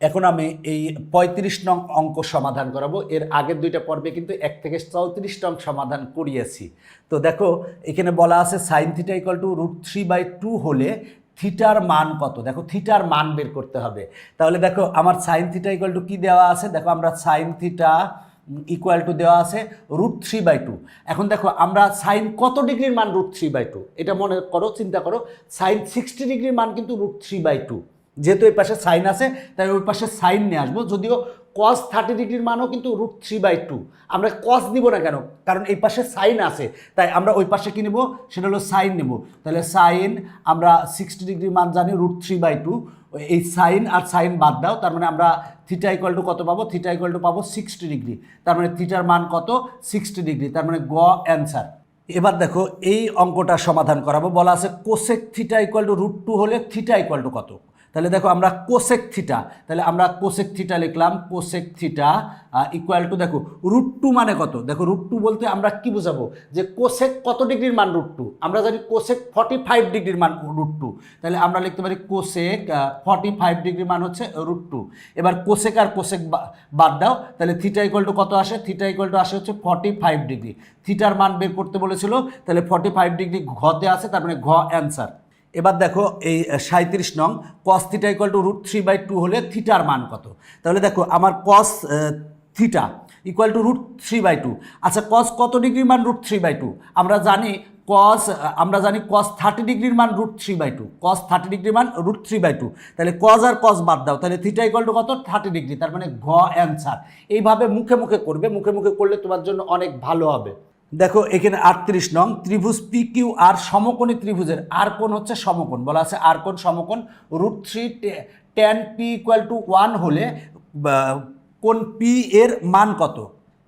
এখন আমি এই পঁয়ত্রিশ নং অঙ্ক সমাধান করাবো। এর আগের দুইটা পর্বে কিন্তু এক থেকে চৌত্রিশ নং সমাধান করিয়েছি। তো দেখো, এখানে বলা আছে sine theta equal to root three by two হলে থিটার মান কত? দেখো থিটার মান বের করতে হবে। তাহলে দেখো, আমার সাইন থিটা ইকাল টু কী দেওয়া আছে? দেখো, আমরা সাইন থিটা ইকুয়াল টু দেওয়া আছে রুট থ্রি বাই টু এখন দেখো, আমরা সাইন কত ডিগ্রির মান রুট থ্রি বাই টু এটা মনে করো, চিন্তা করো সাইন সিক্সটি ডিগ্রির মান কিন্তু রুট থ্রি বাই টু যেহেতু এই পাশে সাইন আছে, তাই ওই পাশে সাইন নিয়ে আসব। যদিও কস থার্টি ডিগ্রির মানও কিন্তু রুট থ্রি বাই টু আমরা কস দিব না কেন? কারণ এই পাশে সাইন আছে। তাই আমরা ওই পাশে কী নেব? সেটা হলো সাইন নেব। তাহলে সাইন, আমরা সিক্সটি ডিগ্রির মান জানি রুট থ্রি বাই টু এই সাইন আর সাইন বাদ দাও। তার মানে আমরা থিটা ইকুয়াল টু কত পাবো? থিটা ইকুয়াল টু পাবো সিক্সটি ডিগ্রি তার মানে থিটার মান কত? সিক্সটি ডিগ্রি তার মানে গ অ্যান্সার এবার দেখো, এই অঙ্কটা সমাধান করাবো। বলা আছে cosec theta equal to root two হলে থিটা ইকুয়াল টু কত? তাহলে দেখো আমরা কোসেক থিটা তাহলে আমরা কোসেক থিটা লিখলাম কোসেক থিটা ইকুয়াল টু দেখো রুট টু মানে কত? দেখো রুট টু বলতে আমরা কি বোঝাবো? যে কোসেক কত ডিগ্রির মান রুট টু আমরা জানি কোসেক ফর্টি ফাইভ ডিগ্রির মান রুট টু তাহলে আমরা লিখতে পারি কোসেক ফর্টি ফাইভ ডিগ্রির মান হচ্ছে রুট টু এবার কোসেক আর কোসেক বাদ দাও, তাহলে থিটা ইকুয়াল টু কত আসে? থিটা ইকুয়াল টু আসে হচ্ছে ফর্টি ফাইভ ডিগ্রি থিটার মান বের করতে বলেছিল, তাহলে ফর্টি ফাইভ ডিগ্রি ঘতে আছে তার মানে ঘ অ্যান্সার এবার দেখো এই সাঁত্রিশ নং cos theta equal to root three by two হলে থিটার মান কত? তাহলে দেখো আমার cos theta equal to root three by two আচ্ছা কস কত ডিগ্রি মান রুট থ্রি বাই টু আমরা জানি কস আমরা জানি কস থার্টি ডিগ্রির মান root three by two cos thirty ডিগ্রির মান রুট থ্রি বাই টু তাহলে কস আর কস বাদ দাও। তাহলে থিটা ইকুয়াল টু কত? থার্টি ডিগ্রি, তার মানে ঘ অ্যান্সার এইভাবে মুখে মুখে করবে, মুখে মুখে করলে তোমার জন্য অনেক ভালো হবে। দেখো, এখানে আটত্রিশ নং ত্রিভুজ পি কিউ আর সমকোণী ত্রিভুজের আর কোণ হচ্ছে সমকোণ। বলা আছে আর কোণ সমকোণ root three tan P equal to one হলে কোন পি এর মান কত?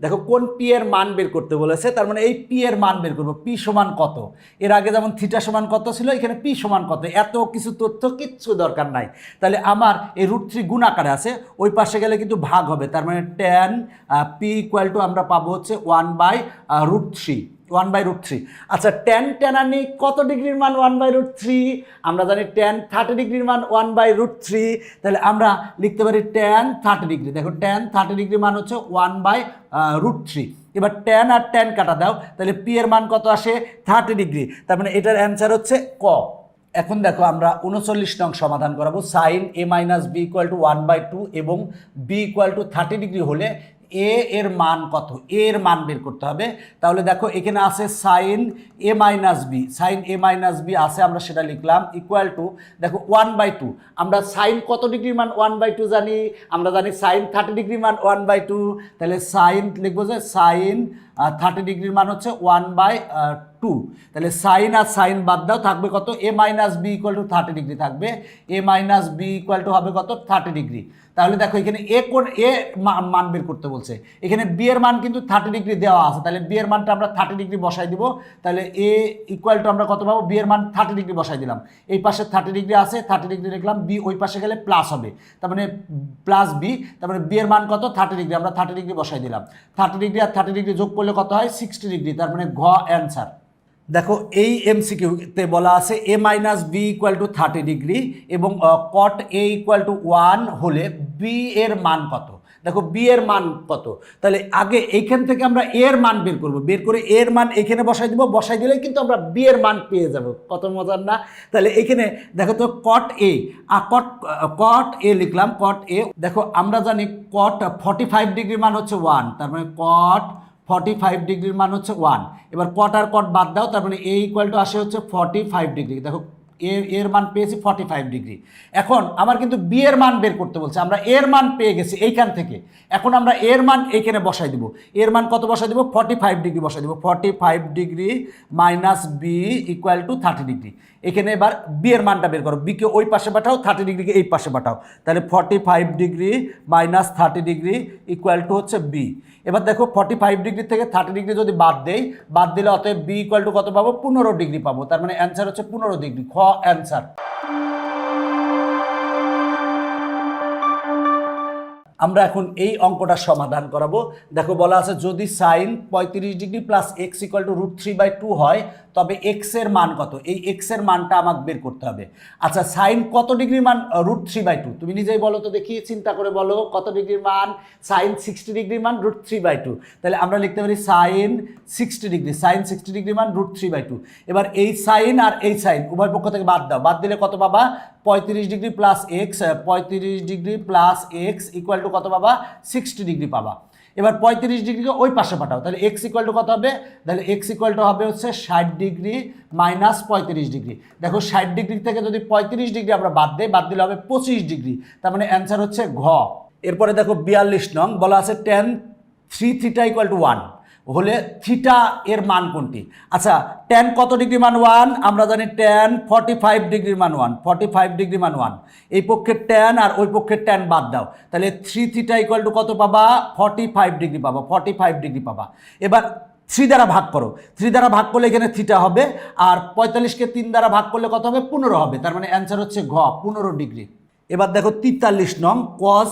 দেখো, কোন পি এর মান বের করতে বলেছে, তার মানে এই পি এর মান বের করব পি সমান কত? এর আগে যেমন থিটা সমান কত ছিল, এখানে পি সমান কত? এত কিছু তথ্য কিচ্ছু দরকার নাই। তাহলে আমার এই রুট থ্রি গুণ আকারে আছে, ওই পাশে গেলে কিন্তু ভাগ হবে, তার মানে টেন পি ইকুয়াল টু আমরা পাবো হচ্ছে one by root three one by root three আচ্ছা টেন টেন আনি কত ডিগ্রির মান ওয়ান বাই রুট থ্রি আমরা জানি টেন থার্টি ডিগ্রির মান ওয়ান বাই রুট থ্রি তাহলে আমরা লিখতে পারি টেন থার্টি ডিগ্রি। দেখো টেন থার্টি ডিগ্রির মান হচ্ছে ওয়ান বাই রুট থ্রি এবার টেন আর টেন কাটা দাও। তাহলে পি এর মান কত আসে? Thirty degree. তার মানে এটার অ্যান্সার হচ্ছে ক। এখন দেখো, আমরা উনচল্লিশ নং সমাধান করাবো। Sine A minus B equal to one by two এবং B equal to thirty degree হলে এ এর মান কত? এ এর মান বের করতে হবে। তাহলে দেখো, এখানে আছে sine A minus B sine A minus B আছে, আমরা সেটা লিখলাম ইকুয়াল টু দেখো ওয়ান বাই টু আমরা সাইন কত ডিগ্রি মান? ওয়ান বাই টু জানি। আমরা জানি সাইন থার্টি ডিগ্রি মান ওয়ান বাই টু তাহলে সাইন লিখব যে সাইন থার্টি ডিগ্রির মান হচ্ছে ওয়ান বাই টু তাহলে সাইন আর সাইন বাদ দাও, থাকবে কত? A minus B equal to thirty degree থাকবে। A minus B equal to হবে কত? থার্টি ডিগ্রি তাহলে দেখো এখানে এ কোন এ মান বের করতে বলছে। এখানে বি এর মান কিন্তু থার্টি ডিগ্রি দেওয়া আছে। তাহলে বি এর মানটা আমরা থার্টি ডিগ্রি বসাই দিব। তাহলে এ ইকুয়াল টু আমরা কত পাবো? বি এর মান থার্টি ডিগ্রি বসাই দিলাম। এই পাশে থার্টি ডিগ্রি আছে থার্টি ডিগ্রি লিখলাম বি ওই পাশে গেলে প্লাস হবে। তার মানে প্লাস বি তার মানে বি এর মান কত? থার্টি ডিগ্রি আমরা থার্টি ডিগ্রি বসাই দিলাম। থার্টি ডিগ্রি আর থার্টি ডিগ্রি যোগ করলে কত হয়? সিক্সটি ডিগ্রি তার মানে ঘ অ্যান্সার দেখো, এই এমসিকিউতে বলা আছে A minus B equal to thirty degree এবং cot A equal to one হলে বি এর মান কত? দেখো বি এর মান কত? তাহলে আগে এইখান থেকে আমরা এর মান বের করব। বের করে এর মান এখানে বসাই দিব। বসাই দিলে কিন্তু আমরা বি এর মান পেয়ে যাব। কত মজার না? তাহলে এখানে দেখো তো কট এ আর কট কট এ লিখলাম কট এ দেখো, আমরা জানি কট ফর্টি ফাইভ ডিগ্রি মান হচ্ছে ওয়ান তার মানে কট ফর্টি ফাইভ ডিগ্রির মান হচ্ছে ওয়ান এবার কট আর কট বাদ দাও, তার মানে এ ইকুয়াল টু আসে হচ্ছে ফর্টি ফাইভ ডিগ্রি দেখো, এ, এর মান পেয়েছি ফর্টি ফাইভ ডিগ্রি এখন আমার কিন্তু বি এর মান বের করতে বলছে, আমরা এর মান পেয়ে গেছি এইখান থেকে। এখন আমরা এর মান এইখানে বসাই দিব। এর মান কত বসাই দিব? ফর্টি ফাইভ ডিগ্রি বসাই দিব। Forty five degree minus B equal to thirty degree এখানে এবার বি এর মানটা বের করো। বিকে ওই পাশে পাঠাও থার্টি ডিগ্রিকে এই পাশে পাঠাও। তাহলে forty five degree minus thirty degree equal to হচ্ছে বি এবার দেখো ফর্টি ফাইভ ডিগ্রি থেকে থার্টি ডিগ্রি যদি বাদ দেই, বাদ দিলে অতএব বি ইকুয়াল টু কত পাবো? পনেরো ডিগ্রি পাবো। তার মানে অ্যান্সার হচ্ছে পনেরো ডিগ্রি খ অ্যান্সার আমরা এখন এই অঙ্কটা সমাধান করাবো। দেখো বলা আছে, যদি সাইন পঁয়ত্রিশ degree plus X equal to root three by two হয়, তবে এক্সের মান কত? এই এক্সের মানটা আমাকে বের করতে হবে। আচ্ছা সাইন কত ডিগ্রির মান? রুট থ্রি বাই টু তুমি নিজেই বলো তো দেখি, চিন্তা করে বলো, কত ডিগ্রির মান? সাইন সিক্সটি ডিগ্রির মান রুট থ্রি বাই টু তাহলে আমরা লিখতে পারি sine sixty degree sine sixty degree মান রুট থ্রি বাই টু এবার এই সাইন আর এই সাইন উভয় পক্ষ থেকে বাদ দাও। বাদ দিলে কত পাবা? পঁয়ত্রিশ ডিগ্রি প্লাস এক্স পঁয়ত্রিশ degree plus X equal to কত পাবা? সিক্সটি ডিগ্রি পাবা। এবার পঁয়ত্রিশ ডিগ্রিকে ওই পাশে পাঠাও। তাহলে এক্স ইকুয়াল টু কত হবে? তাহলে এক্স ইকুয়াল টু হবে হচ্ছে ষাট ডিগ্রি মাইনাস পঁয়ত্রিশ ডিগ্রি। দেখো ষাট ডিগ্রি থেকে যদি পঁয়ত্রিশ ডিগ্রি আমরা বাদ দিই, বাদ দিলে হবে পঁচিশ ডিগ্রি। তার মানে অ্যান্সার হচ্ছে ঘ। এরপরে দেখো বিয়াল্লিশ নং, বলা আছে tan three theta equal to one হলে থিটা এর মান কোনটি? আচ্ছা টেন কত ডিগ্রি মান ওয়ান আমরা জানি ট্যান ফর্টি ফাইভ ডিগ্রি মান ওয়ান ফর্টি ফাইভ ডিগ্রি মান ওয়ান এই পক্ষের ট্যান আর ওই পক্ষের ট্যান বাদ দাও। তাহলে থ্রি থিটা ইকুয়াল টু কত পাবা? ফর্টি ফাইভ ডিগ্রি পাবা ফর্টি ফাইভ ডিগ্রি পাবা। এবার থ্রি দ্বারা ভাগ করো। থ্রি দ্বারা ভাগ করলে এখানে থিটা হবে, আর পঁয়তাল্লিশকে তিন দ্বারা ভাগ করলে কত হবে? পনেরো হবে। তার মানে অ্যান্সার হচ্ছে ঘ, পনেরো ডিগ্রি এবার দেখো তেতাল্লিশ নং cos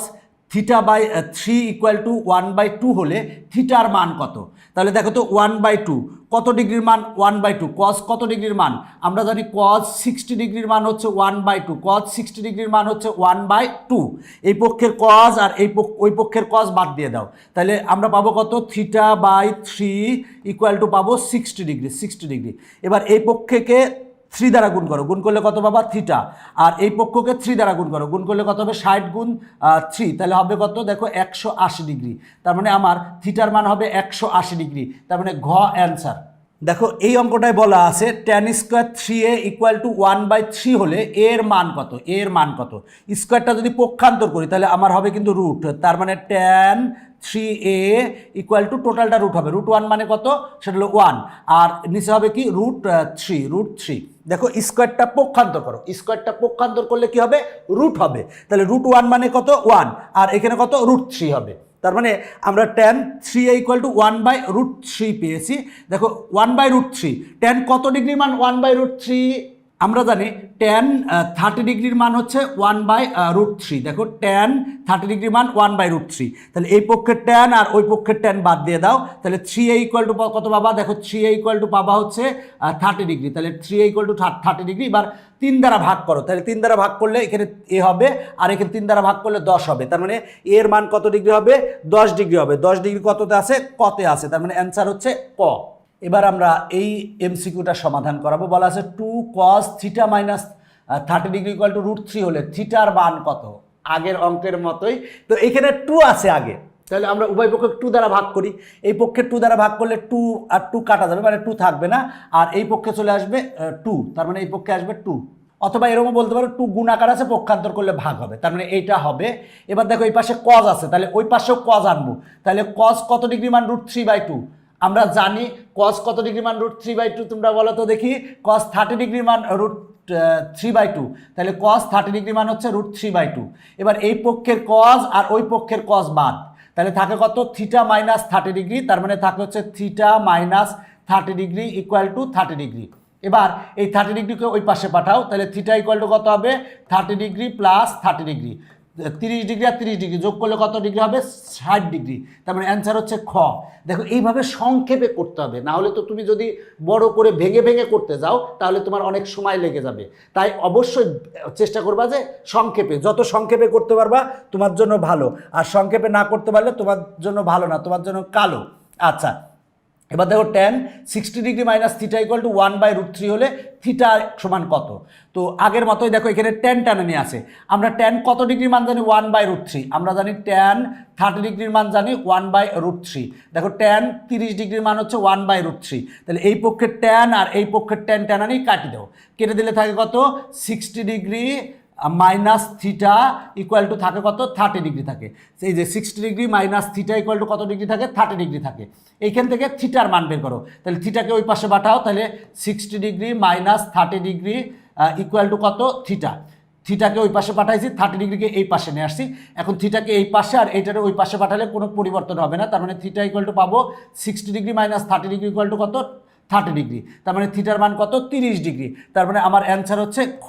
theta by three equal to one by two হলে থিটার মান কত? তাহলে দেখো তো ওয়ান বাই টু কত ডিগ্রির মান? ওয়ান বাই টু কস কত ডিগ্রির মান? আমরা জানি কস সিক্সটি ডিগ্রির মান হচ্ছে one by two cos sixty ডিগ্রির মান হচ্ছে ওয়ান বাই টু এই পক্ষের কস আর এই ওই পক্ষের কস বাদ দিয়ে দাও। তাহলে আমরা পাবো কত? Theta by three equal to পাবো সিক্সটি ডিগ্রি সিক্সটি ডিগ্রি। এবার এই পক্ষেকে থ্রি দ্বারা গুণ করো। গুণ করলে কত পাবা? থিটা। আর এই পক্ষকে থ্রি দ্বারা গুণ করো। গুণ করলে কত হবে? ষাট গুণ থ্রি। তাহলে হবে কত? দেখো, একশো আশি ডিগ্রি। তার মানে আমার থিটার মান হবে একশো আশি ডিগ্রি। তার মানে ঘ অ্যান্সার। দেখো, এই অঙ্কটায় বলা আছে tan square three A equal to one by three হলে এর মান কত? এর মান কত? স্কোয়ারটা যদি পক্ষান্তর করি, তাহলে আমার হবে কিন্তু রুট তার মানে tan three A equal to টোটালটা রুট হবে। রুট ওয়ান মানে কত? সেটা হলো ওয়ান আর নিচে হবে কি? রুট থ্রি রুট থ্রি দেখো স্কোয়ারটা পক্ষান্তর করো। স্কোয়ারটা পক্ষান্তর করলে কি হবে? রুট হবে। তাহলে রুট ওয়ান মানে কত? ওয়ান আর এখানে কত? রুট থ্রি হবে। তার মানে আমরা tan three equal to one by root three পেয়েছি। দেখো one by root three tan কত ডিগ্রি মান? ওয়ান বাই রুট থ্রি আমরা জানি টেন থার্টি ডিগ্রির মান হচ্ছে ওয়ান বাই রুট থ্রি দেখো টেন থার্টি ডিগ্রি মান ওয়ান বাই রুট থ্রি তাহলে এই পক্ষের টেন আর ওই পক্ষের টেন বাদ দিয়ে দাও। তাহলে থ্রি এ ইকুয়াল টু কত পাবা? দেখো থ্রি এ ইকুয়াল টু পাবা হচ্ছে থার্টি ডিগ্রি তাহলে three A equal to thirty degree এবার তিন দ্বারা ভাগ করো। তাহলে তিন দ্বারা ভাগ করলে এখানে এ হবে, আর এখানে তিন দ্বারা ভাগ করলে দশ হবে। তার মানে এর মান কত ডিগ্রি হবে? দশ ডিগ্রি হবে। দশ ডিগ্রি কততে আছে? কতে আছে। তার মানে অ্যান্সার হচ্ছে ক। এবার আমরা এই এমসিকিউটা সমাধান করাবো। বলা আছে two cos theta minus thirty degree equal to root three হলে থিটার মান কত? আগের অঙ্কের মতোই। তো এখানে টু আছে আগে। তাহলে আমরা উভয় পক্ষে টু দ্বারা ভাগ করি। এই পক্ষে টু দ্বারা ভাগ করলে টু আর টু কাটা যাবে মানে টু থাকবে না। আর এই পক্ষে চলে আসবে টু তার মানে এই পক্ষে আসবে টু অথবা এরকমও বলতে পারো টু গুণাকার আছে, পক্ষান্তর করলে ভাগ হবে। তার মানে এইটা হবে। এবার দেখো এই পাশে কজ আছে। তাহলে ওই পাশেও কজ আনব। তাহলে কজ কত ডিগ্রি মান রুট থ্রি বাই টু আমরা জানি কস কত ডিগ্রি মান রুট থ্রি বাই টু তোমরা বলো তো দেখি। কস থার্টি ডিগ্রি মান রুট থ্রি বাই টু তাহলে কস থার্টি ডিগ্রি মান হচ্ছে রুট থ্রি বাই টু এবার এই পক্ষের কস আর ওই পক্ষের কস বাদ। তাহলে থাকে কত? থিটা মাইনাস থার্টি ডিগ্রি তার মানে থাকে হচ্ছে theta minus thirty degree equal to thirty degree এবার এই থার্টি ডিগ্রিকে ওই পাশে পাঠাও, তাহলে থিটা ইকুয়াল টু কত হবে? Thirty degree plus thirty degree তিরিশ ডিগ্রি আর তিরিশ ডিগ্রি যোগ করলে কত ডিগ্রি হবে? ষাট ডিগ্রি। তার মানে অ্যান্সার হচ্ছে খ। দেখো, এইভাবে সংক্ষেপে করতে হবে। না হলে তো তুমি যদি বড় করে ভেঙে ভেঙে করতে যাও, তাহলে তোমার অনেক সময় লেগে যাবে। তাই অবশ্যই চেষ্টা করবা যে সংক্ষেপে, যত সংক্ষেপে করতে পারবা, তোমার জন্য ভালো। আর সংক্ষেপে না করতে পারলে তোমার জন্য ভালো না, তোমার জন্য কালো। আচ্ছা এবার দেখো tan sixty degree minus theta equal to one by root three হলে থিটা সমান কত? তো আগের মতোই দেখো এখানে টেন টানানি আছে আমরা টেন কত ডিগ্রির মান জানি? ওয়ান বাই রুট থ্রি আমরা জানি টেন থার্টি ডিগ্রির মান জানি ওয়ান বাই রুট থ্রি দেখো টেন তিরিশ ডিগ্রির মান হচ্ছে ওয়ান বাই রুট থ্রি তাহলে এই পক্ষের টেন আর এই পক্ষের টেন টানানি কাটি দাও কেটে দিলে থাকে কত? Sixty degree minus theta equal to থাকে কত? থার্টি ডিগ্রি থাকে। এই যে sixty degree minus theta equal to কত ডিগ্রি থাকে? থার্টি ডিগ্রি থাকে। এইখান থেকে থিটার মান বের করো। তাহলে থিটাকে ওই পাশে পাঠাও তাহলে sixty degree minus thirty degree equal to কত? থিটা থিটাকে ওই পাশে পাঠাইছি থার্টি ডিগ্রিকে এই পাশে নিয়ে আসছি। এখন থিটাকে এই পাশে আর এইটাকে ওই পাশে পাঠালে কোনো পরিবর্তন হবে না। তার মানে থিটা ইকুয়াল টু পাবো sixty degree minus thirty degree equal to কত? থার্টি ডিগ্রি তার মানে থিটার মান কত? তিরিশ ডিগ্রি তার মানে আমার অ্যান্সার হচ্ছে খ।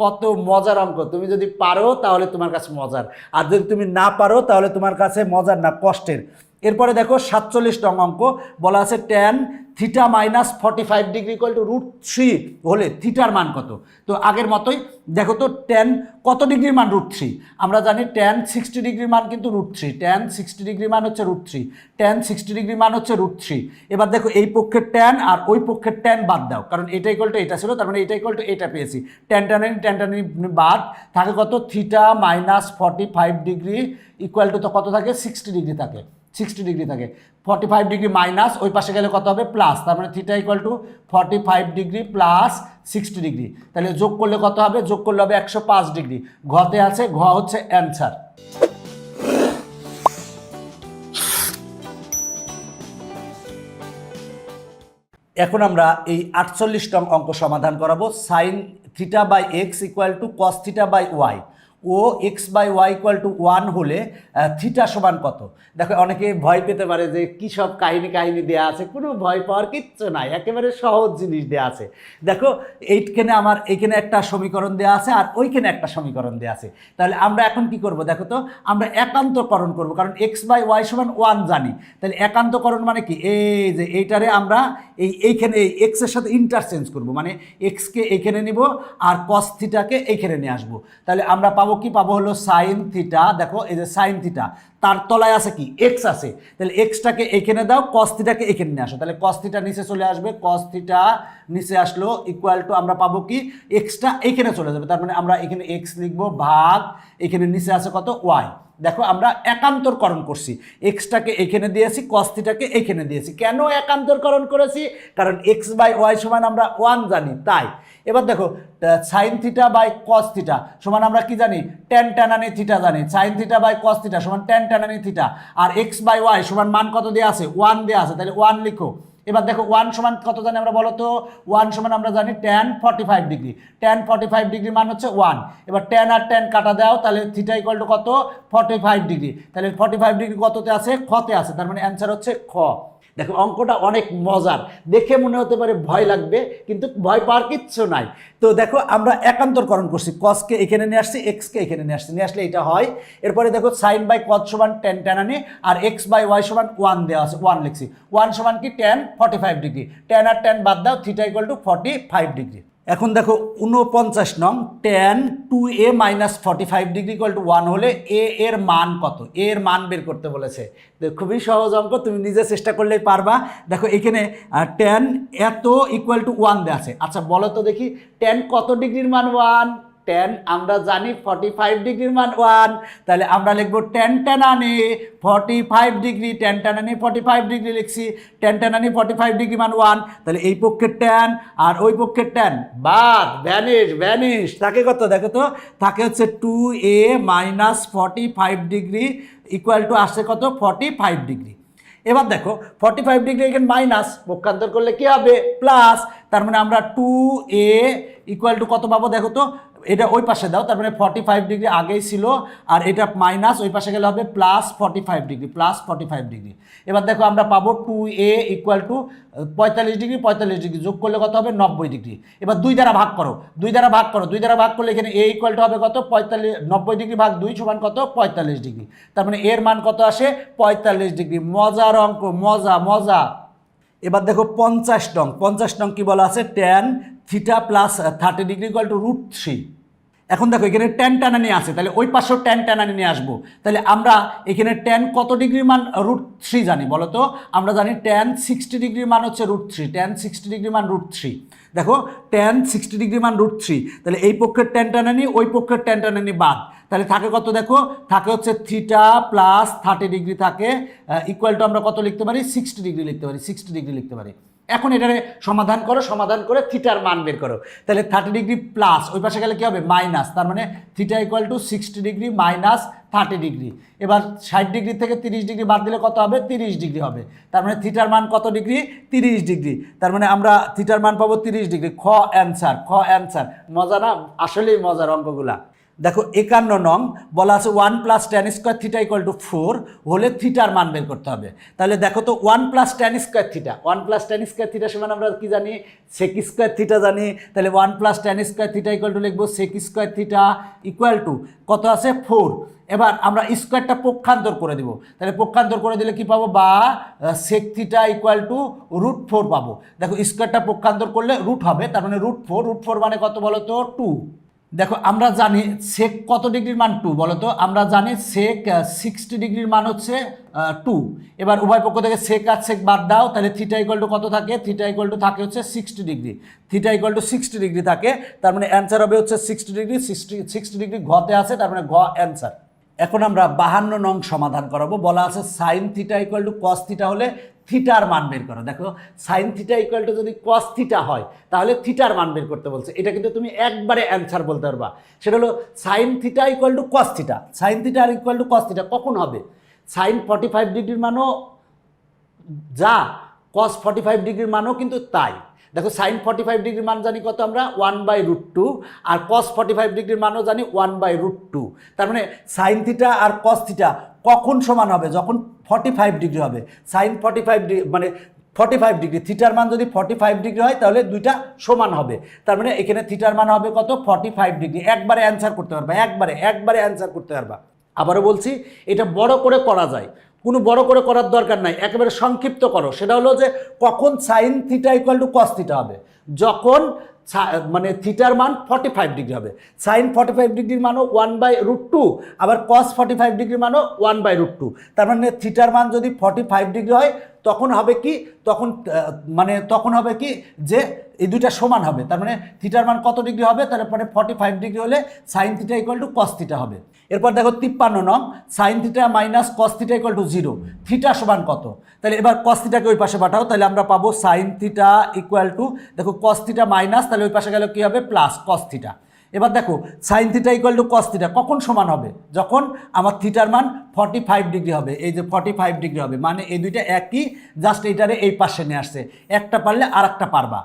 কত মজার অঙ্ক। তুমি যদি পারো তাহলে তোমার কাছে মজার। আর যদি তুমি না পারো তাহলে তোমার কাছে মজার না, কষ্টের। এরপরে দেখো সাতচল্লিশ নং অঙ্ক। বলা আছে tan theta minus forty five degree equal to root three হলে থিটার মান কত? তো আগের মতোই, দেখো তো ট্যান কত ডিগ্রির মান রুট থ্রি আমরা জানি ট্যান সিক্সটি ডিগ্রির মান কিন্তু রুট থ্রি ট্যান সিক্সটি ডিগ্রির মান হচ্ছে রুট থ্রি ট্যান সিক্সটি ডিগ্রির মান হচ্ছে রুট থ্রি এবার দেখো এই পক্ষের ট্যান আর ওই পক্ষের ট্যান বাদ দাও, কারণ এটা ইকুয়াল টু এটা ছিল, তার মানে এটা ইকুয়াল টু এটা পেয়েছি। ট্যান টানানি ট্যান টানানি বাদ থাকে কত? Theta minus forty five degree equal to তো কত থাকে? সিক্সটি ডিগ্রি থাকে। সিক্সটি ডিগ্রি থাকে। ফর্টি ফাইভ ডিগ্রি মাইনাস ওই পাশে গেলে কত হবে? প্লাস তার মানে theta equal to forty five degree plus sixty degree. তাহলে যোগ করলে কত হবে? যোগ করলে হবে একশো পাঁচ ডিগ্রি। ঘতে আছে, ঘ হচ্ছে অ্যান্সার এখন আমরা এই আটচল্লিশ নং অঙ্ক সমাধান করাবো। Sine theta by x equal to cos theta by y O x by y equal to one হলে থিটা সমান কত? দেখো, অনেকে ভয় পেতে পারে যে কী সব কাহিনী কাহিনী দেওয়া আছে, কোনো ভয় পাওয়ার কিচ্ছু নাই, একেবারে সহজ জিনিস দেওয়া আছে। দেখো, এইখানে আমার, এইখানে একটা সমীকরণ দেওয়া আছে আর ওইখানে একটা সমীকরণ দেওয়া আছে। তাহলে আমরা এখন কি করব দেখো তো? আমরা একান্তকরণ করব, কারণ এক্স বাই ওয়াই সমান ওয়ান জানি। তাহলে একান্তকরণ মানে কি? এই যে এইটারে আমরা এই, এইখানে এই এক্সের সাথে ইন্টারচেঞ্জ করব মানে এক্সকে এইখানে নিব আর কস থিটাকে এইখানে নিয়ে আসব। তাহলে আমরা পাবো কি পাবো হলো সাইন থিটা দেখো এই যে সাইন থিটা তার তলায় আছে কি? এক্স আছে। তাহলে এক্সটাকে এখানে দাও কস থিটাকে এখানে নিয়ে আসো। তাহলে কস থিটা নিচে চলে আসবে কস থিটা নিচে আসলো ইকুয়াল টু আমরা পাবো কি? এক্সটা এইখানে চলে যাবে, তার মানে আমরা এখানে এক্স লিখব ভাগ, এখানে নিচে আছে কত? ওয়াই দেখো আমরা একান্তরকরণ করছি। এক্সটাকে এখানে দিয়েছি কস্তিটাকে এখানে দিয়েছি। কেন একান্তরকরণ করেছি? কারণ এক্স বাই ওয়াই সমান আমরা ওয়ান জানি, তাই। এবার দেখো sine theta by cos theta সমান আমরা কি জানি? টেন টানানি থিটা জানি। Sine theta by cos theta সমান টেন টানানি থিটা আর এক্স বাই ওয়াই সমান মান কত দেওয়া আছে? ওয়ান দেওয়া আছে। তাহলে ওয়ান লিখো। এবার দেখো ওয়ান সমান কত জানি আমরা বলো তো? ওয়ান সমান আমরা জানি tan forty five degree tan forty five degree মান হচ্ছে ওয়ান এবার টেন আর টেন কাটা দাও, তাহলে থিটা ইকুয়াল টু কত? ফর্টি ফাইভ ডিগ্রি তাহলে ফর্টি ফাইভ ডিগ্রি কততে আছে? খতে আছে। তার মানে অ্যান্সার হচ্ছে খ। দেখো, অঙ্কটা অনেক মজার। দেখে মনে হতে পারে ভয় লাগবে, কিন্তু ভয় পাওয়ার কিচ্ছু নাই। তো দেখো, আমরা একান্তরকরণ করছি। কসকে এখানে নিয়ে আসছি এক্সকে এখানে নিয়ে আসছি। নিয়ে আসলে এটা হয়। এরপরে দেখো সাইন বাই কস সমান টেন টেনানি, আর এক্স বাই ওয়াই সমান ওয়ান দেওয়া আছে ওয়ান লিখছি। ওয়ান সমান কি? Tan forty five degree tan আর টেন বাদ দাও theta equal to forty five degree এখন দেখো উনপঞ্চাশ নং tan two A minus forty five degree equal to one হলে এ এর মান কত? এ এর মান বের করতে বলেছে। তো খুবই সহজ অঙ্ক, তুমি নিজে চেষ্টা করলেই পারবা। দেখো এখানে টেন এত ইকুয়াল টু ওয়ান দেওয়া আছে। আচ্ছা বলো তো দেখি টেন কত ডিগ্রির মান ওয়ান টেন আমরা জানি ফর্টি ফাইভ ডিগ্রির মান ওয়ান তাহলে আমরা লিখব টেন টেনানি ফর্টি ফাইভ ডিগ্রি টেন টেনানি ফর্টি ফাইভ ডিগ্রি লিখছি টেন টেনানি ফর্টি ফাইভ ডিগ্রি মান ওয়ান তাহলে এই পক্ষের টেন আর ওই পক্ষের টেন বাদ ভ্যানিশ ভ্যানিশ থাকে কত, দেখো তো, থাকে হচ্ছে two A minus forty five degree equal to আসছে কত ফর্টি ফাইভ ডিগ্রি এবার দেখো ফর্টি ফাইভ ডিগ্রি এখানে মাইনাস পক্ষান্তর করলে কি হবে? প্লাস তার মানে আমরা টু এ ইকুয়াল টু কত পাবো, দেখো তো এটা ওই পাশে দাও, তার মানে ফর্টি ফাইভ ডিগ্রি আগেই ছিল, আর এটা মাইনাস ওই পাশে গেলে হবে plus forty five degree plus forty five degree এবার দেখো আমরা পাবো টু এ ইকুয়াল টু পঁয়তাল্লিশ ডিগ্রি পঁয়তাল্লিশ ডিগ্রি যোগ করলে কত হবে? নব্বই ডিগ্রি এবার দুই দ্বারা ভাগ করো, দুই দ্বারা ভাগ করো, দুই দ্বারা ভাগ করলে এখানে এ ইকুয়াল টু হবে কত? পঁয়তাল্লিশ, নব্বই ডিগ্রি ভাগ দুই সমান কত? পঁয়তাল্লিশ ডিগ্রি তার মানে এর মান কত আসে? পঁয়তাল্লিশ ডিগ্রি মজার অঙ্ক, মজা মজা। এবার দেখো পঞ্চাশ নং পঞ্চাশ নং কি বলা আছে? Tan theta plus thirty degree equal to root three এখন দেখো, এখানে টেন টানানি আছে, তাহলে ওই পাশেও টেন টানানি নিয়ে আসব। তাহলে আমরা এখানে টেন কত ডিগ্রির মান রুট থ্রি জানি, বলো তো? আমরা জানি টেন সিক্সটি ডিগ্রির মান হচ্ছে root three tan sixty degree মান রুট থ্রি দেখো টেন সিক্সটি ডিগ্রি মান রুট থ্রি তাহলে এই পক্ষের টেন টানানি, ওই পক্ষের টেন টানানি বাদ। তাহলে থাকে কত দেখো? থাকে হচ্ছে থিটা প্লাস থার্টি ডিগ্রি থাকে ইকুয়াল টু আমরা কত লিখতে পারি? সিক্সটি ডিগ্রি লিখতে পারি সিক্সটি ডিগ্রি লিখতে পারি। এখন এটারে সমাধান করো, সমাধান করে থিটার মান বের করো। তাহলে থার্টি ডিগ্রি প্লাস ওই পাশে গেলে কী হবে? মাইনাস তার মানে theta equal to sixty degree minus thirty degree এবার ষাট ডিগ্রি থেকে তিরিশ ডিগ্রি বাদ দিলে কত হবে? তিরিশ ডিগ্রি হবে। তার মানে থিটার মান কত ডিগ্রি তিরিশ ডিগ্রি তার মানে আমরা থিটার মান পাবো তিরিশ ডিগ্রি খ অ্যান্সার খ অ্যান্সার মজা না? আসলেই মজার অঙ্কগুলা। দেখো একান্ন নং, বলা আছে one plus tan square theta equal to four হলে থিটার মান বের করতে হবে। তাহলে দেখো তো one plus tan square theta one plus tan square theta সমান আমরা কি জানি? সেক স্কোয়ার থিটা জানি। তাহলে one plus tan square theta equal to লিখব sec square theta equal to কত আছে? ফোর এবার আমরা স্কোয়ারটা পক্ষান্তর করে দিব। তাহলে পক্ষান্তর করে দিলে কি পাবো? বা sec theta equal to root four পাবো। দেখো স্কোয়ারটা পক্ষান্তর করলে রুট হবে, তার মানে রুট ফোর রুট ফোর মানে কত বলো তো টু দেখো, আমরা জানি সেক কত ডিগ্রির মান টু বলো তো আমরা জানি সেক সিক্সটি ডিগ্রির মান হচ্ছে টু এবার উভয় পক্ষ থেকে সেক আর সেক বাদ দাও, তাহলে থিটা ইকুয়াল টু কত থাকে? থিটা ইকুয়াল টু থাকে হচ্ছে sixty degree. Theta equal to sixty degree থাকে, তার মানে অ্যান্সার হবে হচ্ছে sixty degree sixty sixty degree ঘতে আছে, তার মানে ঘ অ্যান্সার এখন আমরা বাহান্ন নং সমাধান করাবো, বলা আছে sine theta equal to cos theta হলে থিটার মান বের করো। দেখো সাইন থিটা ইকুয়াল টু যদি কস থিটা হয়, তাহলে থিটার মান বের করতে বলছে। এটা কিন্তু তুমি একবারে অ্যান্সার বলতে পারবা। সেটা হলো sine theta equal to cos theta sine theta R equal to cos theta কখন হবে? সাইন ফর্টি ফাইভ ডিগ্রির মানও যা কস ফর্টি ফাইভ ডিগ্রির মানও কিন্তু তাই। দেখো সাইন ফর্টি ফাইভ ডিগ্রির মান জানি কত আমরা? ওয়ান বাই রুট টু আর কস ফর্টি ফাইভ ডিগ্রির মানও জানি ওয়ান বাই রুট টু তার মানে সাইন থিটা আর কস থিটা কখন সমান হবে? যখন ফর্টি ফাইভ ডিগ্রি হবে। সাইন ফর্টি ফাইভ ডিগ্রি মানে ফর্টি ফাইভ ডিগ্রি থিটার মান যদি ফর্টি ফাইভ ডিগ্রি হয়, তাহলে দুইটা সমান হবে। তার মানে এখানে থিটার মান হবে কত? ফর্টি ফাইভ ডিগ্রি একবারে অ্যান্সার করতে পারবা, একবারে একবারে অ্যান্সার করতে পারবা। আবারও বলছি, এটা বড় করে করা যায়। কোনো বড় করে করার দরকার নাই। একেবারে সংক্ষিপ্ত করো। সেটা হলো যে কখন sine theta equal to cos theta হবে। যখন মানে থিটার মান ফর্টি ফাইভ ডিগ্রি হবে। সাইন ফর্টি ফাইভ ডিগ্রির মানও ওয়ান বাই রুট টু আবার কস ফর্টি ফাইভ ডিগ্রির মানও ওয়ান বাই রুট টু তার মানে থিটার মান যদি ফর্টি ফাইভ ডিগ্রি হয় তখন হবে কি, তখন মানে তখন হবে কি যে এই দুইটা সমান হবে। তার মানে থিটার মান কত ডিগ্রি হবে? তারপরে ফর্টি ফাইভ ডিগ্রি হলে sine theta equal to cos theta হবে। এরপর দেখো তিপ্পান্ন নং sine theta minus cos theta equal to zero theta সমান কত? তাহলে এবার কস থিটাকে ওই পাশে পাঠাও, তাহলে আমরা পাবো সাইন থিটা ইকুয়াল টু দেখো কস থিটা মাইনাস তাহলে ওই পাশে গেলে কী হবে? প্লাস কস থিটা এবার দেখো sine theta equal to cos theta কখন সমান হবে? যখন আমার থিটার মান ফর্টি ফাইভ ডিগ্রি হবে। এই যে ফর্টি ফাইভ ডিগ্রি হবে মানে এই দুইটা একই জাস্ট এইটারে এই পাশে নিয়ে আসছে। একটা পারলে আর একটা পারবা।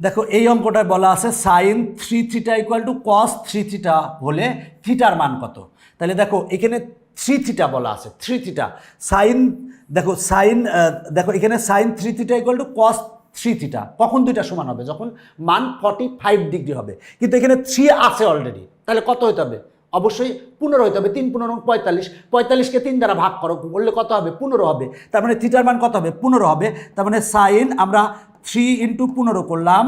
দেখো, এই অঙ্কটায় বলা আছে sine three theta equal to cos three theta হলে থিটার মান কত? তাহলে দেখো, এখানে থ্রি থিটা বলা আছে থ্রি থিটা সাইন দেখো সাইন দেখো, এখানে sine three theta equal to cos three theta কখন দুইটা সমান হবে? যখন মান ফর্টি ফাইভ ডিগ্রি হবে। কিন্তু এখানে থ্রি আছে অলরেডি তাহলে কত হতে হবে? অবশ্যই পনেরো হতে হবে। তিন, পনেরো, পঁয়তাল্লিশ। পঁয়তাল্লিশকে তিন দ্বারা ভাগ করো বললে কত হবে? পনেরো হবে। তার মানে থিটার মান কত হবে? পনেরো হবে। তার মানে সাইন আমরা থ্রি ইন্টু পনেরো করলাম,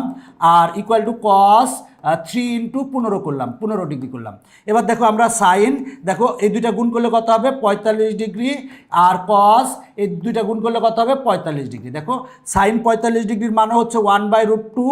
আর equal to cos three into পনেরো করলাম, পনেরো ডিগ্রি করলাম। এবার দেখো আমরা সাইন দেখো এই দুইটা গুণ করলে কত হবে? পঁয়তাল্লিশ ডিগ্রি আর কস এই দুইটা গুণ করলে কত হবে? পঁয়তাল্লিশ ডিগ্রি দেখো সাইন পঁয়তাল্লিশ ডিগ্রির মানও হচ্ছে ওয়ান বাই রুট টু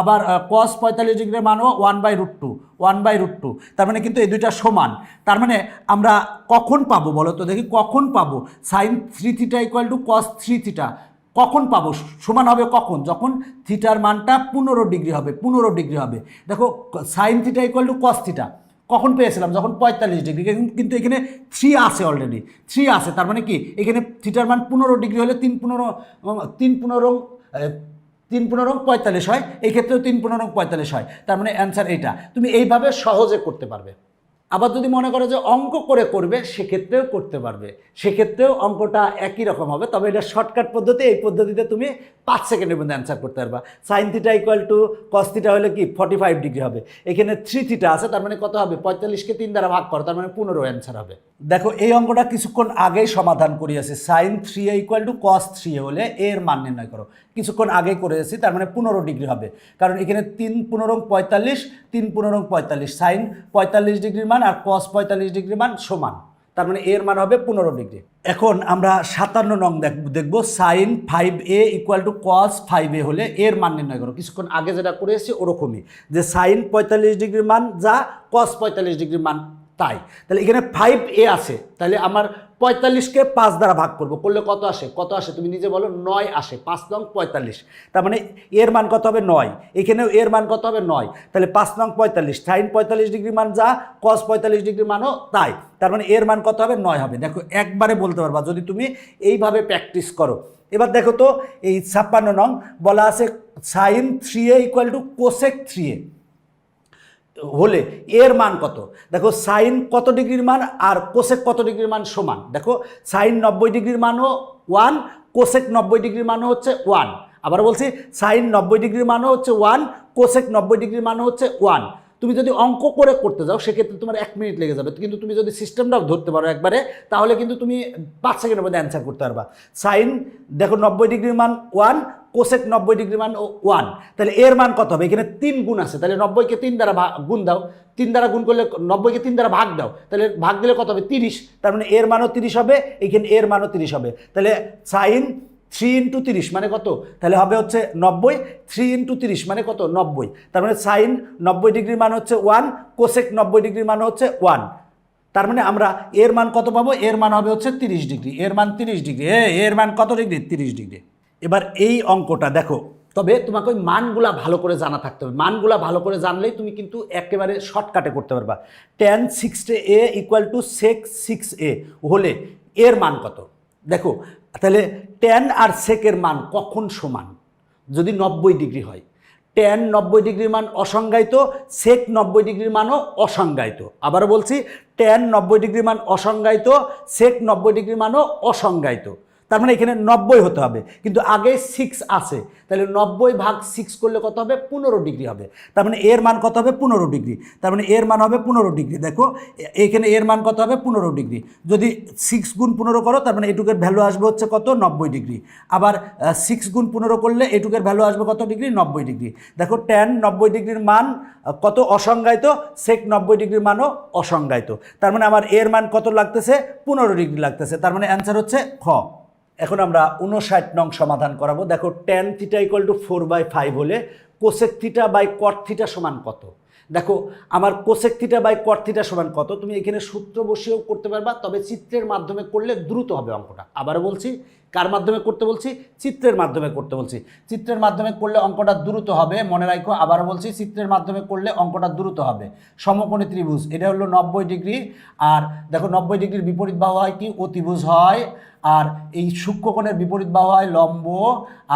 আবার কস পঁয়তাল্লিশ ডিগ্রির মানও one by root two one by root two তার মানে কিন্তু এই দুইটা সমান। তার মানে আমরা কখন পাবো বলো তো দেখি? কখন পাবো? Sine three theta equal to cos three theta কখন পাবো? সমান হবে কখন? যখন থিটার মানটা পনেরো ডিগ্রি হবে, পনেরো ডিগ্রি হবে। দেখো, sine theta equal to cos theta. কখন পেয়েছিলাম? যখন পঁয়তাল্লিশ ডিগ্রি। কিন্তু- এখানে থ্রি আছে অলরেডি থ্রি আছে, তার মানে কি? এখানে থিটার মান পনেরো ডিগ্রি হলে তিন পনেরো তিন পনেরো তিন পনেরো পঁয়তাল্লিশ হয়। এই ক্ষেত্রেও তিন পনেরো পঁয়তাল্লিশ হয়। তার মানে অ্যান্সার এইটা। তুমি এইভাবে সহজে করতে পারবে। আবার যদি মনে করো যে অঙ্ক করে করবে, সেক্ষেত্রেও করতে পারবে। সেক্ষেত্রেও অঙ্কটা একই রকম হবে, তবে এটা শর্টকাট পদ্ধতি, এই পদ্ধতিতে তুমি পাঁচ সেকেন্ডের মধ্যে অ্যান্সার করতে পারবা। Sine theta equal to cos theta হলে কি? ফর্টি ফাইভ ডিগ্রি হবে। এখানে থ্রি থিটা আছে, তার মানে কত হবে? পঁয়তাল্লিশকে তিন দ্বারা ভাগ করো, তার মানে পনেরো অ্যান্সার হবে। দেখো, এই অঙ্কটা কিছুক্ষণ আগেই সমাধান করিয়েছি। Sine three A equal to cos three হলে এর মান নির্ণয় করো। কিছুক্ষণ আগেই করেছি তার মানে পনেরো ডিগ্রি হবে। কারণ এখানে তিন পনেরো পঁয়তাল্লিশ, তিন পনেরো পঁয়তাল্লিশ। সাইন পঁয়তাল্লিশ ডিগ্রির মান আর কস পঁয়তাল্লিশ ডিগ্রির মান সমান। তার মানে এর মান হবে পনেরো ডিগ্রি। এখন আমরা সাতান্ন নং দেখ- দেখব, sine five A equal to cos five A হলে এর মান নির্ণয় করো। কিছুক্ষণ আগে যেটা করে এসেছি ওরকমই, যে সাইন পঁয়তাল্লিশ ডিগ্রির মান যা কস পঁয়তাল্লিশ ডিগ্রির মান তাই। তাহলে এখানে ফাইভ এ আছে, তাহলে আমার পঁয়তাল্লিশকে পাঁচ দ্বারা ভাগ করব। করলে কত আসে? কত আসে? তুমি নিজে বলো, নয় আসে। পাঁচ নং পঁয়তাল্লিশ। তার মানে এর মান কত হবে? নয়। এখানেও এর মান কত হবে? নয়। তাহলে পাঁচ নং পঁয়তাল্লিশ। সাইন পঁয়তাল্লিশ ডিগ্রি মান যা কস পঁয়তাল্লিশ ডিগ্রি মানও তাই। তার মানে এর মান কত হবে? নয় হবে। দেখো, একবারে বলতে পারবা, যদি তুমি এইভাবে প্র্যাকটিস করো। এবার দেখো তো, এই ছাপ্পান্ন নং বলা আছে sine three A equal to cosec three A. হলে এর মান কত? দেখো সাইন কত ডিগ্রির মান আর কোসেক কত ডিগ্রির মান সমান? দেখো সাইন নব্বই ডিগ্রির মানও ওয়ান কোসেক নব্বই ডিগ্রির মানও হচ্ছে ওয়ান আবার বলছি সাইন নব্বই ডিগ্রির মানও হচ্ছে ওয়ান কোসেক নব্বই ডিগ্রির মানও হচ্ছে ওয়ান তুমি যদি অঙ্ক করে করতে যাও, সেক্ষেত্রে তোমার এক মিনিট লেগে যাবে। কিন্তু তুমি যদি সিস্টেমটাও ধরতে পারো একবারে, তাহলে কিন্তু তুমি পাঁচ সেকেন্ডের মধ্যে অ্যান্সার করতে পারবা। সাইন দেখো, নব্বই ডিগ্রির মান ওয়ান কোসেক নব্বই ডিগ্রি মান ওয়ান। তাহলে এর মান কত হবে? এখানে তিন গুণ আছে। তাহলে নব্বইকে তিন দ্বারা গুণ দাও। তিন দ্বারা গুণ করলে নব্বইকে তিন দ্বারা ভাগ দাও। তাহলে ভাগ দিলে কত হবে? তিরিশ। তার মানে এর মানও তিরিশ হবে, এখানে এর মানও তিরিশ হবে। তাহলে সাইন থ্রি ইন্টু তিরিশ মানে কত? তাহলে হবে হচ্ছে নব্বই। থ্রি ইন্টু তিরিশ মানে কত? নব্বই। তার মানে সাইন নব্বই ডিগ্রির মান হচ্ছে ওয়ান, কোসেক নব্বই ডিগ্রির মান হচ্ছে ওয়ান। তার মানে আমরা এর মান কত পাবো? এর মান হবে হচ্ছে তিরিশ ডিগ্রি। এর মান তিরিশ ডিগ্রি। এর মান কত ডিগ্রি? তিরিশ ডিগ্রি। এবার এই অঙ্কটা দেখো। তবে তোমাকে ওই মানগুলা ভালো করে জানা থাকতে হবে। মানগুলা ভালো করে জানলেই তুমি কিন্তু একেবারে শর্টকাটে করতে পারবা। Tan six A equal to sec six A হলে এর মান কত? দেখো, তাহলে টেন আর সেকের মান কখন সমান? যদি নব্বই ডিগ্রি হয়। টেন নব্বই ডিগ্রির মান অসংজ্ঞায়িত সেক নব্বই ডিগ্রির মানও অসংজ্ঞায়িত। আবার বলছি টেন নব্বই ডিগ্রির মান অসংজ্ঞায়িত সেক নব্বই ডিগ্রির মানও অসংজ্ঞায়িত। তার মানে এখানে নব্বই হতে হবে। কিন্তু আগে সিক্স আছে। তাহলে নব্বই ভাগ সিক্স করলে কত হবে? পনেরো ডিগ্রি হবে। তার মানে এর মান কত হবে? পনেরো ডিগ্রি। তার মানে এর মান হবে পনেরো ডিগ্রি। দেখো, এখানে এর মান কত হবে? পনেরো ডিগ্রি। যদি সিক্স গুণ পনেরো করো, তার মানে এটুকের ভ্যালু আসবে হচ্ছে কত? নব্বই ডিগ্রি। আবার সিক্স গুণ পনেরো করলে এটুকের ভ্যালু আসবে কত ডিগ্রি? নব্বই ডিগ্রি। দেখো টেন নব্বই ডিগ্রির মান কত অসংজ্ঞায়িত? সেক নব্বই ডিগ্রির মানও অসংজ্ঞায়িত। তার মানে আমার এর মান কত লাগতেছে? পনেরো ডিগ্রি লাগতেছে। তার মানে অ্যান্সার হচ্ছে খ। এখন আমরা উনষাট নং সমাধান করাবো। দেখো tan theta equal to four by five হলে cosec theta by cot theta সমান কত? দেখো, আমার cosec theta by cot theta সমান কত? তুমি এখানে সূত্র বসিয়েও করতে পারবা, তবে চিত্রের মাধ্যমে করলে দ্রুত হবে অঙ্কটা। আবার বলছি, কার মাধ্যমে করতে বলছি? চিত্রের মাধ্যমে করতে বলছি। চিত্রের মাধ্যমে করলে অঙ্কটা দ্রুত হবে, মনে রাখো, আবারও বলছি, চিত্রের মাধ্যমে করলে অঙ্কটা দ্রুত হবে। সমকোণী ত্রিভুজ, এটা হলো নব্বই ডিগ্রি, আর দেখো নব্বই ডিগ্রির বিপরীত বাহু হয় কি? অতিভুজ হয়, আর এই সূক্ষ্মকোণের বিপরীত বাহু হয় লম্ব,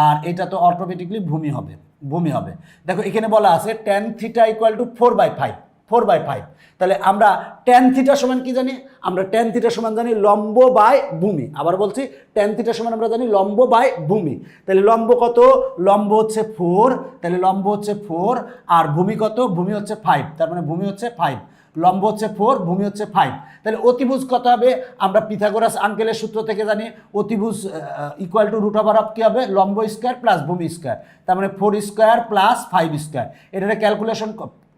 আর এটা তো অটোমেটিকলি ভূমি হবে। ভূমি হবে। দেখো, এখানে বলা আছে tan theta equal to four by five four by five তাহলে আমরা টেন থিটা সমান কি জানি? আমরা টেন থিটা সমান জানি লম্ব বাই ভূমি। আবার বলছি টেন থিটা সমান আমরা জানি লম্ব বাই ভূমি। তাহলে লম্ব কত? লম্ব হচ্ছে ফোর তাহলে লম্ব হচ্ছে ফোর আর ভূমি কত? ভূমি হচ্ছে ফাইভ তার মানে ভূমি হচ্ছে ফাইভ লম্ব হচ্ছে ফোর ভূমি হচ্ছে ফাইভ তাহলে অতিভুজ কত হবে? আমরা পিথাগোরাস আঙ্কেলের সূত্র থেকে জানি, অতিভুজ equal to root over of কী হবে? লম্ব স্কোয়ার প্লাস ভূমি স্কোয়ার তার মানে four square plus five square এটার calculation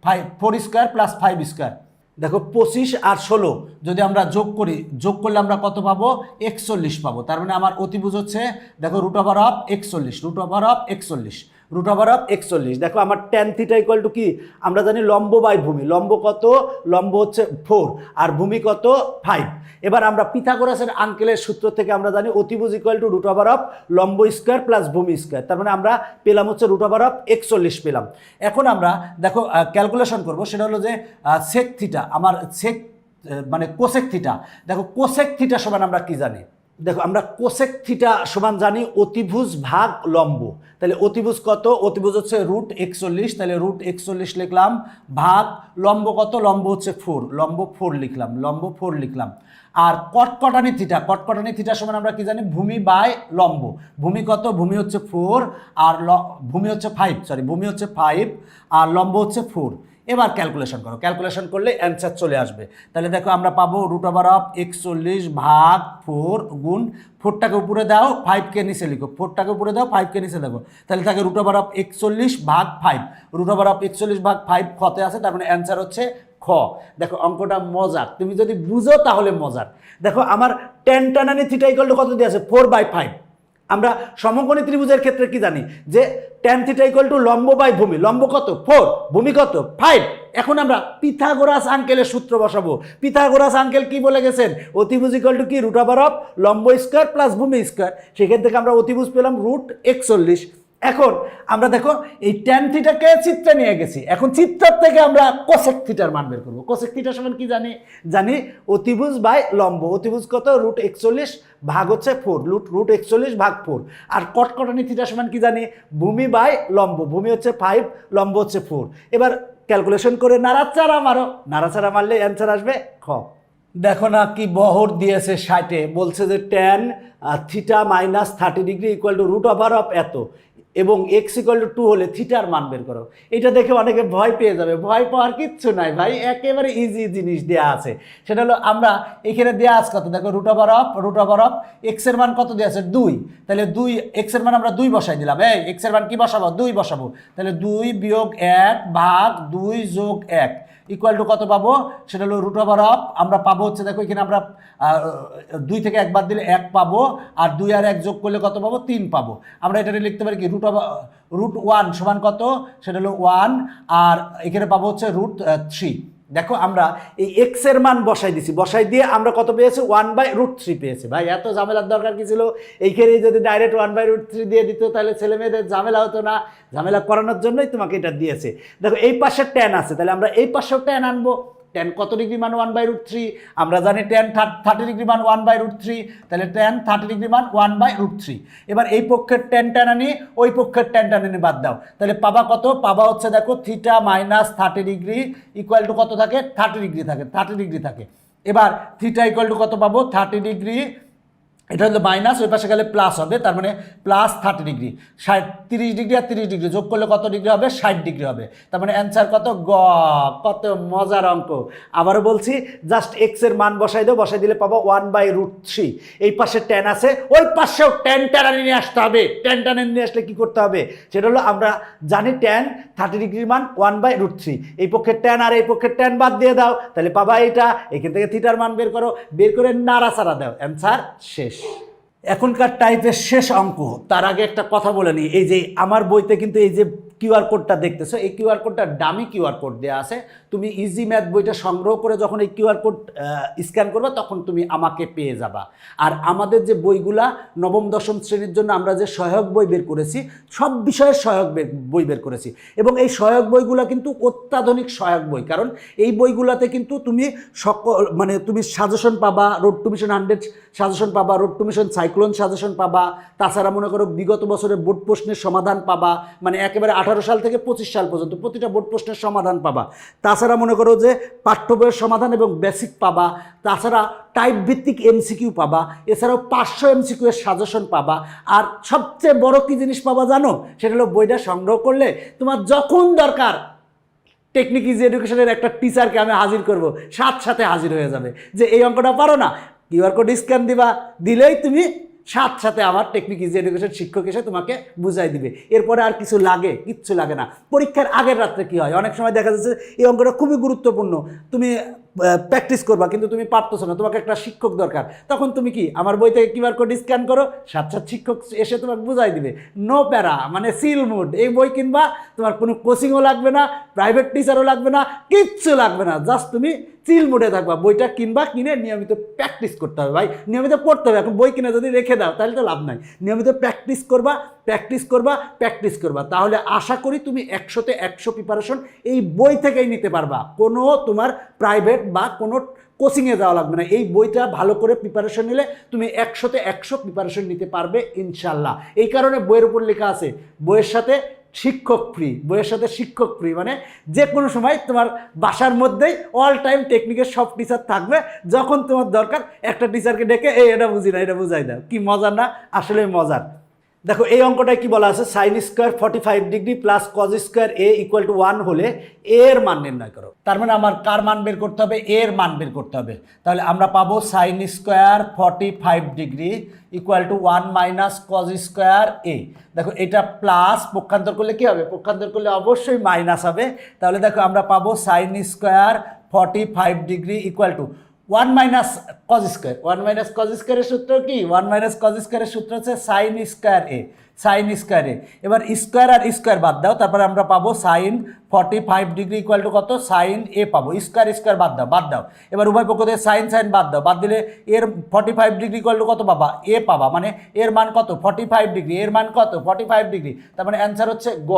five four square plus five square দেখো, পঁচিশ আর ষোলো, যদি আমরা যোগ করি, যোগ করলে আমরা কত পাবো? একচল্লিশ পাবো। তার মানে আমার অতিভুজ হচ্ছে, দেখো রুট ওভার অফ একচল্লিশ রুট ওভার অফ একচল্লিশ। রুট ওভার অফ একচল্লিশ। দেখো আমার টেন থিটা ইকুয়াল টু কি? আমরা জানি লম্ব বাই ভূমি। লম্ব কত? লম্ব হচ্ছে ফোর আর ভূমি কত? ফাইভ এবার আমরা পিথাগোরাসের আঙ্কেলের সূত্র থেকে আমরা জানি অতিভুজ equal to root over of লম্ব স্কোয়ার প্লাস ভূমি স্কোয়ার তার মানে আমরা পেলাম হচ্ছে রুট ওভার অফ একচল্লিশ পেলাম। এখন আমরা দেখো ক্যালকুলেশন করব। সেটা হলো যে সেক থিটা আমার সেক মানে কোসেক থিটা দেখো কোসেক থিটা সমান আমরা কি জানি? দেখো, আমরা কোসেক থিটা সমান জানি অতিভুজ ভাগ লম্ব। তাহলে অতিভুজ কত? অতিভুজ হচ্ছে রুট একচল্লিশ, তাহলে রুট একচল্লিশ লিখলাম, ভাগ লম্ব কত? লম্ব হচ্ছে ফোর লম্ব ফোর লিখলাম, লম্ব ফোর লিখলাম। আর কটকটানি থিটা কটকটানি থিটা সমান আমরা কি জানি? ভূমি বাই লম্ব। ভূমি কত? ভূমি হচ্ছে ফোর আর ভূমি হচ্ছে ফাইভ সরি ভূমি হচ্ছে ফাইভ আর লম্ব হচ্ছে ফোর এবার ক্যালকুলেশন করো। ক্যালকুলেশন করলে অ্যান্সার চলে আসবে। তাহলে দেখো আমরা পাবো রুট ওভার অফ একচল্লিশ ভাগ ফোর গুণ ফোরটাকে উপরে দাও ফাইভকে নিচে লিখো। ফোরটাকে উপরে দাও ফাইভকে নিচে দেখো। তাহলে থাকে রুট ওভার অফ একচল্লিশ ভাগ ফাইভ রুট ওভার অফ একচল্লিশ ভাগ ফাইভ খতে আছে, তার মানে অ্যান্সার হচ্ছে খ। দেখো অঙ্কটা মজার। তুমি যদি বুঝো তাহলে মজার। দেখো আমার টেন টানানি থিটা ইকুয়াল টু কত দিয়ে আছে? ফোর বাই ফাইভ আমরা সমকোণী ত্রিভুজের ক্ষেত্রে কি জানি? যে ট্যান থিটা ইকুয়াল টু লম্ব বাই ভূমি। লম্ব কত? ফোর ভূমি কত? ফাইভ এখন আমরা পিথাগোরাস আঙ্কেলের সূত্র বসাবো। পিথাগোরাস আঙ্কেল কি বলে গেছেন? অতিভুজ ইকুয়াল টু কি? রুট ওভার অফ লম্ব স্কোয়ার প্লাস ভূমি স্কোয়ার সেখান থেকে আমরা অতিভুজ পেলাম রুট একচল্লিশ। এখন আমরা দেখো, এই ট্যান থিটাকে চিত্রে নিয়ে গেছি। এখন চিত্রার থেকে আমরা কোসেক থিটার মান বের করব। কোসেক থিটার সমান কি জানি? জানি অতিভুজ বাই লম্ব। অতিভুজ কত? রুট একচল্লিশ ভাগ হচ্ছে ফোর রুট রুট একচল্লিশ ভাগ ফোর আর কটকটানি থিটার সমান কি জানি? ভূমি বাই লম্ব। ভূমি হচ্ছে ফাইভ লম্ব হচ্ছে ফোর এবার ক্যালকুলেশন করে নাড়াচাড়া মারো। নাড়াচাড়া মারলে অ্যান্সার আসবে খ। দেখো না কি বহর দিয়েছে ষাটে। বলছে যে tan theta minus thirty degree equal to root over of এত। এবং এক্স টু হলে থিটার মান বের করো। এটা দেখে অনেকে ভয় পেয়ে যাবে। ভয় পাওয়ার কিচ্ছু নাই ভাই, একেবারে ইজি জিনিস দেওয়া আছে। সেটা হলো আমরা এখানে দেওয়া আছে কত? দেখো root over of root over of এক্সের মান কত দেওয়া আছে? দুই। তাহলে দুই এক্সের মান আমরা দুই বসাই দিলাম। এই এক্সের মান কি বসাবো? দুই বসাবো। তাহলে দুই বিয়োগ এক ভাগ দুই যোগ এক। ইকুয়াল টু কত পাবো? সেটা হলো রুট ওভার অফ আমরা পাবো হচ্ছে, দেখো এখানে আমরা দুই থেকে একবার দিলে এক পাবো, আর দুই আর এক যোগ করলে কত পাবো? তিন পাবো। আমরা এটা লিখতে পারি কি? রুট ওভার রুট ওয়ান সমান কত? সেটা হলো ওয়ান আর এখানে পাবো হচ্ছে রুট থ্রি দেখো আমরা এই এক্সের মান বসাই দিছি। বসাই দিয়ে আমরা কত পেয়েছি? ওয়ান বাই রুট থ্রি পেয়েছি। ভাই, এত ঝামেলার দরকার কি ছিল? এইখানে যদি direct one by root three দিয়ে দিত, তাহলে ছেলে মেয়েদের ঝামেলা হতো না। ঝামেলা করানোর জন্যই তোমাকে এটা দিয়েছে। দেখো, এই পাশে টেন আছে। তাহলে আমরা এই পাশেও টেন আনব। টেন কত ডিগ্রি মান ওয়ান বাই রুট থ্রি আমরা জানি টেন থার্টি ডিগ্রি মান ওয়ান বাই রুট থ্রি তাহলে টেন থার্টি ডিগ্রি মান ওয়ান বাই রুট থ্রি এবার এই পক্ষের টেন আনি ওই পক্ষের টেন আনি বাদ দাও। তাহলে পাবা কত? পাবা হচ্ছে দেখো theta minus thirty degree equal to কত থাকে? থার্টি ডিগ্রি থাকে থার্টি ডিগ্রি থাকে। এবার থিটা ইকুয়াল টু কত পাবো? থার্টি ডিগ্রি এটা হলো মাইনাস ওই পাশে গেলে প্লাস হবে, তার মানে প্লাস থার্টি ডিগ্রি ষাট, তিরিশ ডিগ্রি আর তিরিশ ডিগ্রি যোগ করলে কত ডিগ্রি হবে? ষাট ডিগ্রি হবে। তার মানে অ্যান্সার কত? গ, কত মজার অঙ্ক। আবারও বলছি জাস্ট এক্সের মান বসাই দাও, বসাই দিলে পাবো ওয়ান বাই রুট থ্রি এই পাশে টেন আছে, ওই পাশেও টেন টানানি নিয়ে আসতে হবে। টেন টানানি নিয়ে আসলে কী করতে হবে? সেটা হলো আমরা জানি টেন থার্টি ডিগ্রি মান ওয়ান বাই রুট থ্রি এই পক্ষের টেন আর এই পক্ষের টেন বাদ দিয়ে দাও, তাহলে পাবা এটা এখান থেকে থিটার মান বের করো, বের করে নাড়াচাড়া দাও। অ্যান্সার শেষ। এখনকার টাইপের শেষ অঙ্ক, তার আগে একটা কথা বলে নিই। এই যে আমার বইতে কিন্তু এই যে কিউআর কোডটা দেখতেছো, এই কিউআর কোডটা ডামি কিউআর কোড দেওয়া আছে। তুমি ইজি ম্যাথ বইটা সংগ্রহ করে যখন এই কিউআর কোড স্ক্যান করবে, তখন তুমি আমাকে পেয়ে যাবা। আর আমাদের যে বইগুলা নবম, দশম শ্রেণির জন্য আমরা যে সহায়ক বই বের করেছি, সব বিষয়ের সহায়ক বই বের করেছি। এবং এই সহায়ক বইগুলা কিন্তু অত্যাধুনিক সহায়ক বই, কারণ এই বইগুলাতে কিন্তু তুমি সকল মানে তুমি সাজেশন পাবা road to mission hundred suggestion পাবা road to mission cyclone suggestion পাবা, তাছাড়া মনে করো বিগত বছরের বোর্ড প্রশ্নের সমাধান পাবা মানে একেবারে আঠারো সাল থেকে পঁচিশ সাল পর্যন্ত প্রতিটা বোর্ড প্রশ্নের সমাধান পাবা। তাছাড়া মনে করো যে পাঠ্য বইয়ের সমাধান এবং বেসিক পাবা, তাছাড়া টাইপ ভিত্তিক এমসিকিউ পাবা, এছাড়াও পাঁচশো এমসিকিউ এর সাজেশন পাবা। আর সবচেয়ে বড় কী জিনিস পাবা জানো? সেটা হলো বইটা সংগ্রহ করলে তোমার যখন দরকার টেকনিক ইজি এডুকেশনের একটা টিচারকে আমি হাজির করব, সাথে সাথে হাজির হয়ে যাবে। যে এই অঙ্কটা পারো না কিউআর কোড স্ক্যান দিবা, দিলেই তুমি সাথে সাথে আবার টেকনিক ইজি এডুকেশন শিক্ষক এসে তোমাকে বুঝাই দিবে। এরপরে আর কিছু লাগে, কিচ্ছু লাগে না। পরীক্ষার আগের রাত্রে কি হয়? অনেক সময় দেখা যাচ্ছে এই অঙ্কটা খুবই গুরুত্বপূর্ণ। তুমি প্র্যাকটিস করবা, কিন্তু তুমি পারতেছো না, তোমাকে একটা শিক্ষক দরকার। তখন তুমি কি, আমার বই থেকে কিউআর কোড স্ক্যান করো সাত সাত শিক্ষক এসে তোমাকে বুঝাই দিবে। নো প্যারা মানে সিল মুড এই বই কিনবা, তোমার কোনো কোচিংও লাগবে না প্রাইভেট টিচারও লাগবে না, কিচ্ছু লাগবে না জাস্ট তুমি চিল মুডে থাকবা। বইটা কিনবা, কিনে নিয়মিত প্র্যাকটিস করতে হবে, ভাই। নিয়মিত পড়তে হবে, এখন বই কিনে যদি রেখে দাও, তাহলে তো লাভ নাই। নিয়মিত প্র্যাকটিস করবা প্র্যাকটিস করবা প্র্যাকটিস করবা। তাহলে আশা করি তুমি একশোতে একশো প্রিপারেশন এই বই থেকেই নিতে পারবা। কোনো তোমার প্রাইভেট বা কোনো কোচিংয়ে যাওয়া লাগবে না। এই বইটা ভালো করে প্রিপারেশন নিলে তুমি একশোতে একশো প্রিপারেশন নিতে পারবে ইনশাল্লাহ। এই কারণে বইয়ের উপর লেখা আছে, বইয়ের সাথে শিক্ষক ফ্রি বইয়ের সাথে শিক্ষক ফ্রি মানে যে কোনো সময় তোমার বাসার মধ্যেই অল টাইম টেকনিকের সব টিচার থাকবে। যখন তোমার দরকার, একটা টিচারকে ডেকে, এই, এটা বুঝি না, এটা বুঝাই দাও। কি মজার না? আসলে মজার। দেখো, এই অঙ্কটায় কি বলা আছে? Sine square forty five degree plus cos square A equal to one হলে এর মান নির্ণয় করো। তার মানে আমার কার মান বের করতে হবে? এর মান বের করতে হবে। তাহলে আমরা পাবো sine square forty five degree equal to one minus cos square A দেখো, এটা প্লাস পক্ষান্তর করলে কি হবে? পক্ষান্তর করলে অবশ্যই মাইনাস হবে। তাহলে দেখো, আমরা পাবো sine square forty five degree equal to one minus cos square, one minus cos স্কোয়ারের সূত্র কি? ওয়ান মাইনাস কজ স্কোয়ারের সূত্র হচ্ছে sine square A sine square A এবার স্কোয়ার আর স্কোয়ার বাদ দাও, তারপরে আমরা পাবো sine forty five degree equal to কত? সাইন এ পাবো। স্কোয়ার স্কোয়ার বাদ দাও বাদ দাও। এবার উভয় পক্ষ থেকে সাইন সাইন বাদ দাও। বাদ দিলে এর forty five degree equal to কত পাবা? এ পাবা। মানে এর মান কত? ফর্টি ফাইভ ডিগ্রি এর মান কত? ফর্টি ফাইভ ডিগ্রি তার মানে অ্যান্সার হচ্ছে গ।